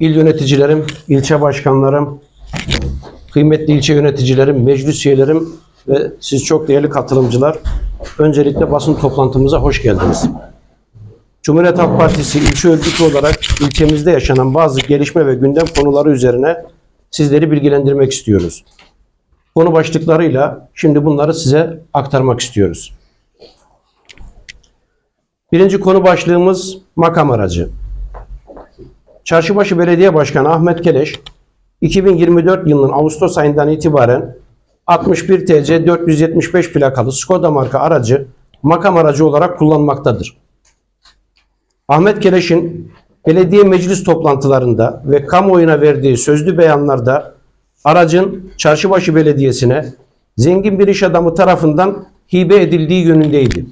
il yöneticilerim, ilçe başkanlarım, kıymetli ilçe yöneticilerim, meclis üyelerim ve siz çok değerli katılımcılar. Öncelikle basın toplantımıza hoş geldiniz. Cumhuriyet Halk Partisi ilçe örgütü olarak ilçemizde yaşanan bazı gelişme ve gündem konuları üzerine sizleri bilgilendirmek istiyoruz. Konu başlıklarıyla şimdi bunları size aktarmak istiyoruz. Birinci konu başlığımız makam aracı. Çarşıbaşı Belediye Başkanı Ahmet Keleş, 2024 yılının Ağustos ayından itibaren 61 TC 475 plakalı Skoda marka aracı makam aracı olarak kullanmaktadır. Ahmet Keleş'in belediye meclis toplantılarında ve kamuoyuna verdiği sözlü beyanlarda aracın Çarşıbaşı Belediyesi'ne zengin bir iş adamı tarafından hibe edildiği yönündeydi.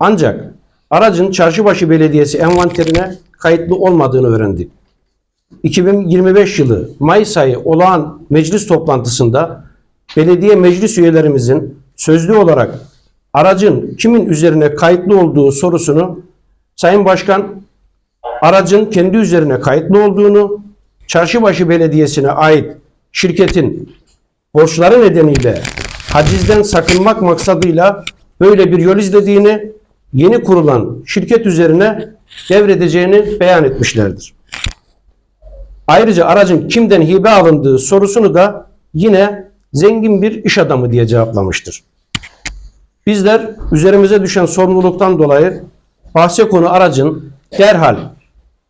Ancak aracın Çarşıbaşı Belediyesi envanterine kayıtlı olmadığını öğrendik. 2025 yılı Mayıs ayı olağan meclis toplantısında belediye meclis üyelerimizin sözlü olarak aracın kimin üzerine kayıtlı olduğu sorusunu Sayın Başkan aracın kendi üzerine kayıtlı olduğunu, Çarşıbaşı Belediyesi'ne ait şirketin borçları nedeniyle hacizden sakınmak maksadıyla böyle bir yol izlediğini, yeni kurulan şirket üzerine devredeceğini beyan etmişlerdir. Ayrıca aracın kimden hibe alındığı sorusunu da yine zengin bir iş adamı diye cevaplamıştır. Bizler üzerimize düşen sorumluluktan dolayı bahse konu aracın derhal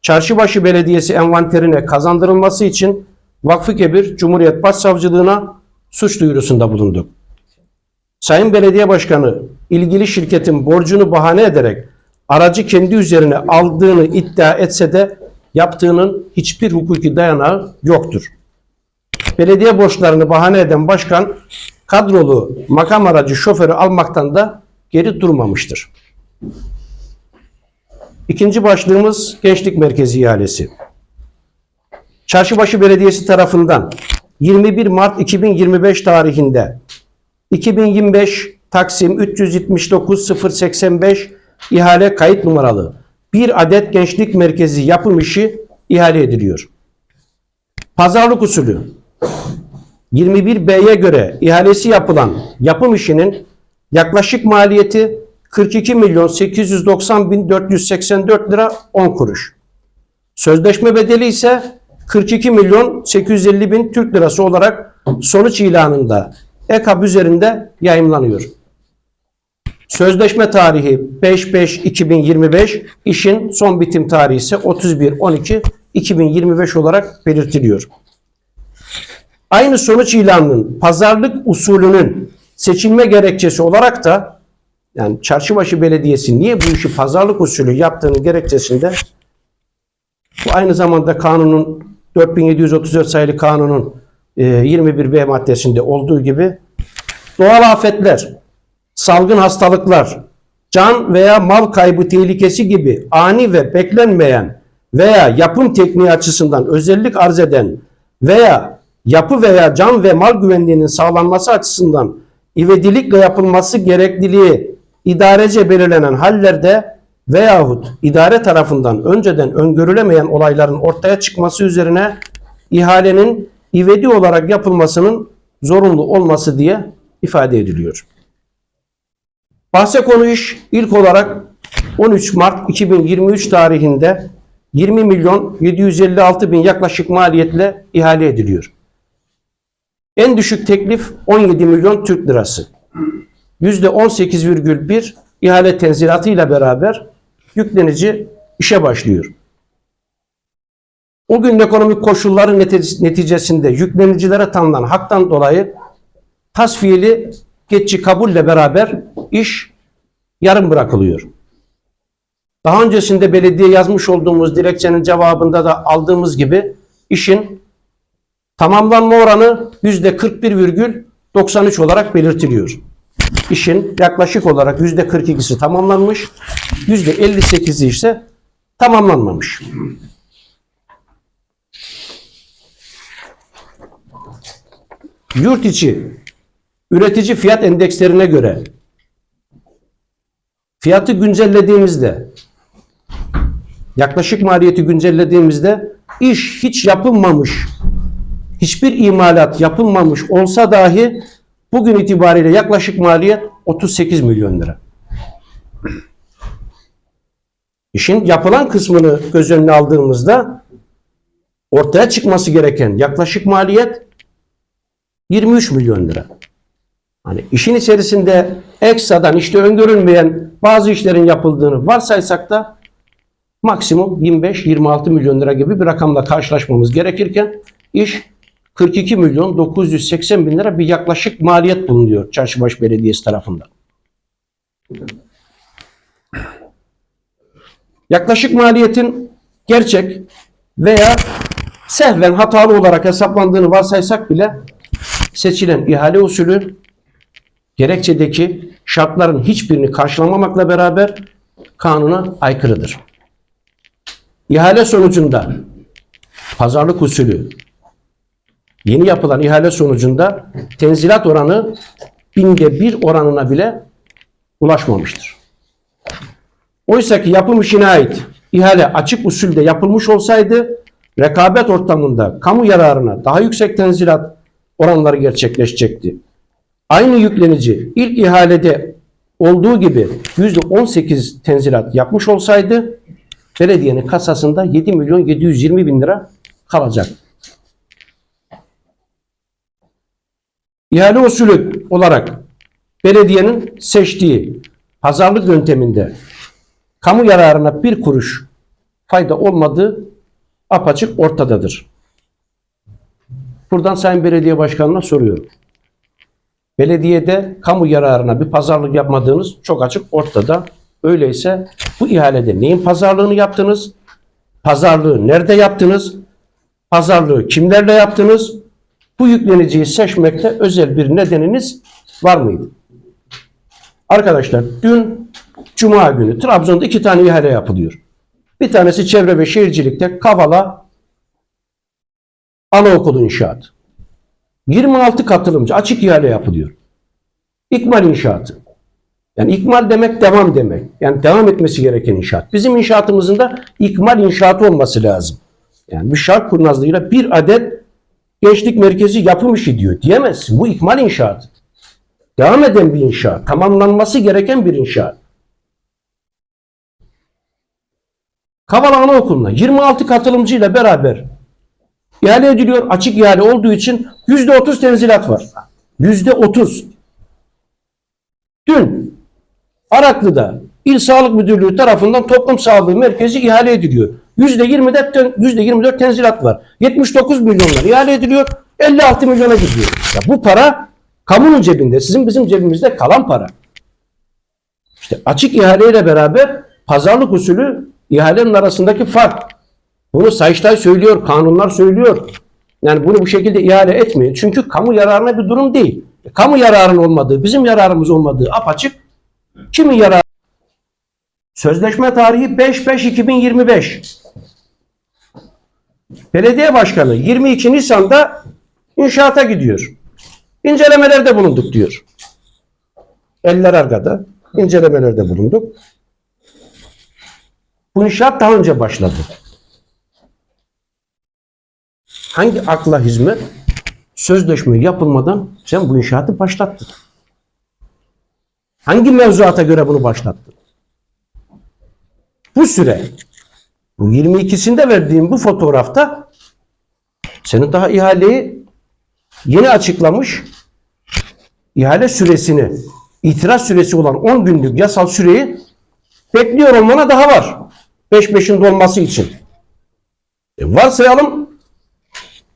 Çarşıbaşı Belediyesi envanterine kazandırılması için Vakfı Kebir Cumhuriyet Başsavcılığına suç duyurusunda bulunduk. Sayın Belediye Başkanı ilgili şirketin borcunu bahane ederek aracı kendi üzerine aldığını iddia etse de yaptığının hiçbir hukuki dayanağı yoktur. Belediye borçlarını bahane eden başkan kadrolu makam aracı şoförü almaktan da geri durmamıştır. İkinci başlığımız Gençlik Merkezi ihalesi. Çarşıbaşı Belediyesi tarafından 21 Mart 2025 tarihinde 2025 Taksim 379 085 ihale kayıt numaralı bir adet gençlik merkezi yapım işi ihale ediliyor. Pazarlık usulü 21B'ye göre ihalesi yapılan yapım işinin yaklaşık maliyeti 42 milyon 890 bin 484 lira 10 kuruş. Sözleşme bedeli ise 42 milyon 850 bin Türk lirası olarak sonuç ilanında EKAB üzerinde yayımlanıyor. Sözleşme tarihi 5-5-2025, işin son bitim tarihi ise 31-12-2025 olarak belirtiliyor. Aynı sonuç ilanının pazarlık usulünün seçilme gerekçesi olarak da yani Çarşıbaşı Belediyesi niye bu işi pazarlık usulü yaptığını gerekçesinde bu aynı zamanda kanunun 4734 sayılı kanunun 21B maddesinde olduğu gibi doğal afetler, salgın hastalıklar, can veya mal kaybı tehlikesi gibi ani ve beklenmeyen veya yapım tekniği açısından özellik arz eden veya yapı veya can ve mal güvenliğinin sağlanması açısından ivedilikle yapılması gerekliliği idarece belirlenen hallerde veyahut idare tarafından önceden öngörülemeyen olayların ortaya çıkması üzerine ihalenin ivedi olarak yapılmasının zorunlu olması diye ifade ediliyor. Bahse konu iş ilk olarak 13 Mart 2023 tarihinde 20 milyon 756 bin yaklaşık maliyetle ihale ediliyor. En düşük teklif 17 milyon Türk lirası. %18,1 ihale tenzilatı ile beraber yüklenici işe başlıyor. O gün ekonomik koşulları neti- neticesinde yüklenicilere tanınan haktan dolayı tasfiyeli geçici kabulle beraber iş yarım bırakılıyor. Daha öncesinde belediye yazmış olduğumuz dilekçenin cevabında da aldığımız gibi işin tamamlanma oranı yüzde 41,93 olarak belirtiliyor. İşin yaklaşık olarak yüzde 42'si tamamlanmış, yüzde 58'i ise tamamlanmamış. Yurt içi üretici fiyat endekslerine göre fiyatı güncellediğimizde yaklaşık maliyeti güncellediğimizde iş hiç yapılmamış, hiçbir imalat yapılmamış olsa dahi bugün itibariyle yaklaşık maliyet 38 milyon lira. İşin yapılan kısmını göz önüne aldığımızda ortaya çıkması gereken yaklaşık maliyet 23 milyon lira. Hani işin içerisinde ekstradan işte öngörülmeyen bazı işlerin yapıldığını varsaysak da maksimum 25-26 milyon lira gibi bir rakamla karşılaşmamız gerekirken iş 42 milyon 980 bin lira bir yaklaşık maliyet bulunuyor Çarşıbaşı Belediyesi tarafından. Yaklaşık maliyetin gerçek veya sehven hatalı olarak hesaplandığını varsaysak bile seçilen ihale usulü gerekçedeki şartların hiçbirini karşılamamakla beraber kanuna aykırıdır. İhale sonucunda pazarlık usulü yeni yapılan ihale sonucunda tenzilat oranı binde bir oranına bile ulaşmamıştır. Oysa ki yapım işine ait ihale açık usulde yapılmış olsaydı rekabet ortamında kamu yararına daha yüksek tenzilat oranları gerçekleşecekti. Aynı yüklenici ilk ihalede olduğu gibi %18 tenzilat yapmış olsaydı belediyenin kasasında 7 milyon 720 bin lira kalacak. İhale usulü olarak belediyenin seçtiği pazarlık yönteminde kamu yararına bir kuruş fayda olmadığı apaçık ortadadır. Buradan Sayın Belediye Başkanı'na soruyorum. Belediyede kamu yararına bir pazarlık yapmadığınız çok açık ortada. Öyleyse bu ihalede neyin pazarlığını yaptınız? Pazarlığı nerede yaptınız? Pazarlığı kimlerle yaptınız? Bu yükleniciyi seçmekte özel bir nedeniniz var mıydı? Arkadaşlar dün Cuma günü Trabzon'da iki tane ihale yapılıyor. Bir tanesi çevre ve şehircilikte Kavala Anaokulu inşaatı. 26 katılımcı açık ihale yapılıyor. İkmal inşaatı. Yani ikmal demek devam demek. Yani devam etmesi gereken inşaat. Bizim inşaatımızın da ikmal inşaatı olması lazım. Yani bir şark kurnazlığıyla bir adet gençlik merkezi yapım işi diyor. Diyemezsin. Bu ikmal inşaatı. Devam eden bir inşaat. Tamamlanması gereken bir inşaat. Kavala Anaokulu'na 26 katılımcıyla beraber ihale ediliyor. Açık ihale olduğu için %30 tenzilat var. %30. Dün Araklı'da İl Sağlık Müdürlüğü tarafından toplum sağlığı merkezi ihale ediliyor. %24, ten- %24 tenzilat var. 79 milyonlar ihale ediliyor. 56 milyona gidiyor. Ya bu para kamunun cebinde, sizin bizim cebimizde kalan para. İşte açık ihaleyle beraber pazarlık usulü ihalenin arasındaki fark. Bunu Sayıştay söylüyor, kanunlar söylüyor. Yani bunu bu şekilde ihale etmeyin. Çünkü kamu yararına bir durum değil. Kamu yararının olmadığı, bizim yararımız olmadığı apaçık. Kimin yararı? Sözleşme tarihi 5-5-2025. Belediye başkanı 22 Nisan'da inşaata gidiyor. İncelemelerde bulunduk diyor. Eller arkada. İncelemelerde bulunduk. Bu inşaat daha önce başladı. Hangi akla hizmet sözleşme yapılmadan sen bu inşaatı başlattın? Hangi mevzuata göre bunu başlattın? Bu süre bu 22'sinde verdiğim bu fotoğrafta senin daha ihaleyi yeni açıklamış ihale süresini itiraz süresi olan 10 günlük yasal süreyi bekliyor olmana daha var. 5-5'in dolması için. E varsayalım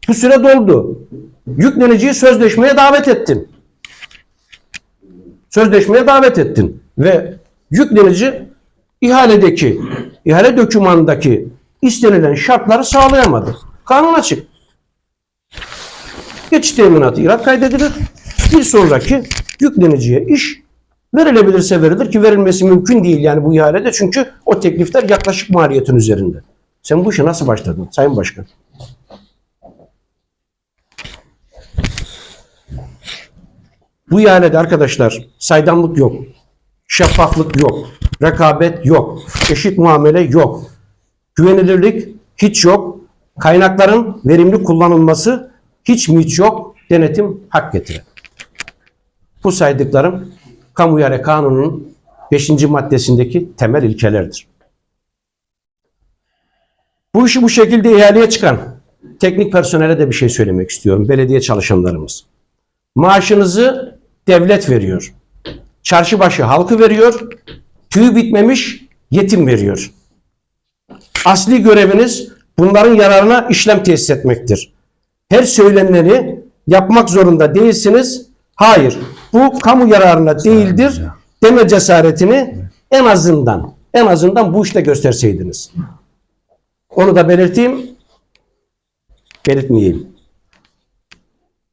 bu süre doldu. Yükleniciyi sözleşmeye davet ettin. Sözleşmeye davet ettin. Ve yüklenici ihaledeki, ihale dokümanındaki istenilen şartları sağlayamadı. Kanun açık. Geçiş teminatı irat kaydedilir. Bir sonraki yükleniciye iş verilebilirse verilir ki verilmesi mümkün değil yani bu ihalede çünkü o teklifler yaklaşık maliyetin üzerinde. Sen bu işe nasıl başladın Sayın Başkan? Bu ihalede arkadaşlar saydamlık yok. Şeffaflık yok. Rekabet yok. Eşit muamele yok. güvenilirlik hiç yok. Kaynakların verimli kullanılması hiç mi hiç yok. Denetim hak getirir. Bu saydıklarım Kamu Yara Kanunu'nun 5. maddesindeki temel ilkelerdir. Bu işi bu şekilde ihaleye çıkan teknik personele de bir şey söylemek istiyorum. Belediye çalışanlarımız. Maaşınızı devlet veriyor. Çarşıbaşı halkı veriyor. Tüyü bitmemiş yetim veriyor. Asli göreviniz bunların yararına işlem tesis etmektir. Her söyleneni yapmak zorunda değilsiniz. Hayır, bu kamu yararına değildir deme cesaretini en azından en azından bu işte gösterseydiniz. Onu da belirteyim. Belirtmeyeyim.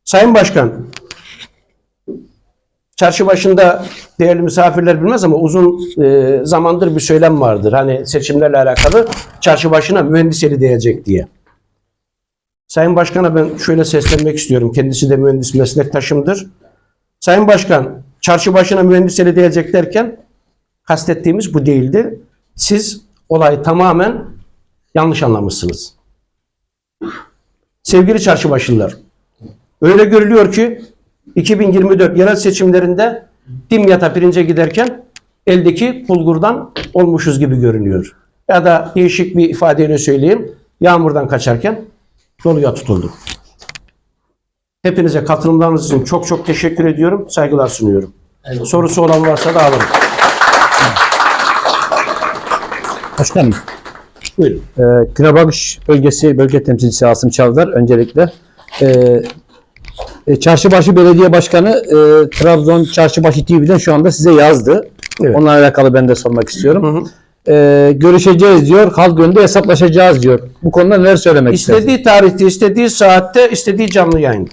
Sayın Başkan, çarşı başında değerli misafirler bilmez ama uzun e, zamandır bir söylem vardır. Hani seçimlerle alakalı çarşı başına mühendis eli değecek diye. Sayın Başkan'a ben şöyle seslenmek istiyorum. Kendisi de mühendis meslektaşımdır. Sayın Başkan, çarşı başına mühendis eli değecek derken kastettiğimiz bu değildi. Siz olayı tamamen yanlış anlamışsınız. Sevgili çarşıbaşılılar, öyle görülüyor ki 2024 yerel seçimlerinde Dimyat'a pirince giderken eldeki bulgurdan olmuşuz gibi görünüyor. Ya da değişik bir ifadeyle söyleyeyim, yağmurdan kaçarken doluya tutulduk. Hepinize katılımlarınız için çok çok teşekkür ediyorum, saygılar sunuyorum. Sorusu olan varsa da alırım. Başkanım, Buyurun. e, Güneybatış bölgesi bölge temsilcisi Asım Çavdar öncelikle e, e, Çarşıbaşı Belediye Başkanı e, Trabzon Çarşıbaşı TV'den şu anda size yazdı. Evet. Onunla alakalı ben de sormak istiyorum. Hı hı. E, görüşeceğiz diyor, halk önünde hesaplaşacağız diyor. Bu konuda neler söylemek istersiniz? İstediği tarihte, istediği saatte, istediği canlı yayında.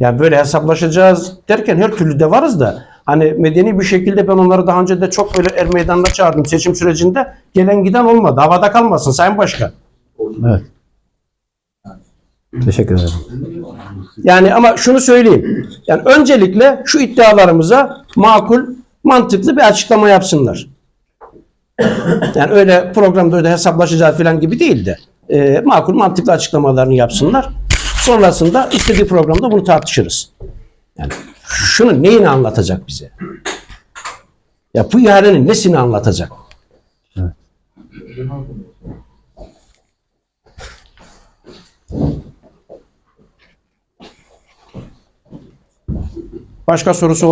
Yani böyle hesaplaşacağız derken her türlü de varız da hani medeni bir şekilde ben onları daha önce de çok böyle er meydanına çağırdım seçim sürecinde. Gelen giden olmadı. Havada kalmasın Sayın Başkan. Evet. Teşekkür ederim. Yani ama şunu söyleyeyim. Yani öncelikle şu iddialarımıza makul, mantıklı bir açıklama yapsınlar. Yani öyle programda öyle hesaplaşacağız falan gibi değil de e, makul, mantıklı açıklamalarını yapsınlar. Sonrasında istediği programda bunu tartışırız. Yani şunu neyini anlatacak bize? Ya bu ihalenin nesini anlatacak? Başka sorusu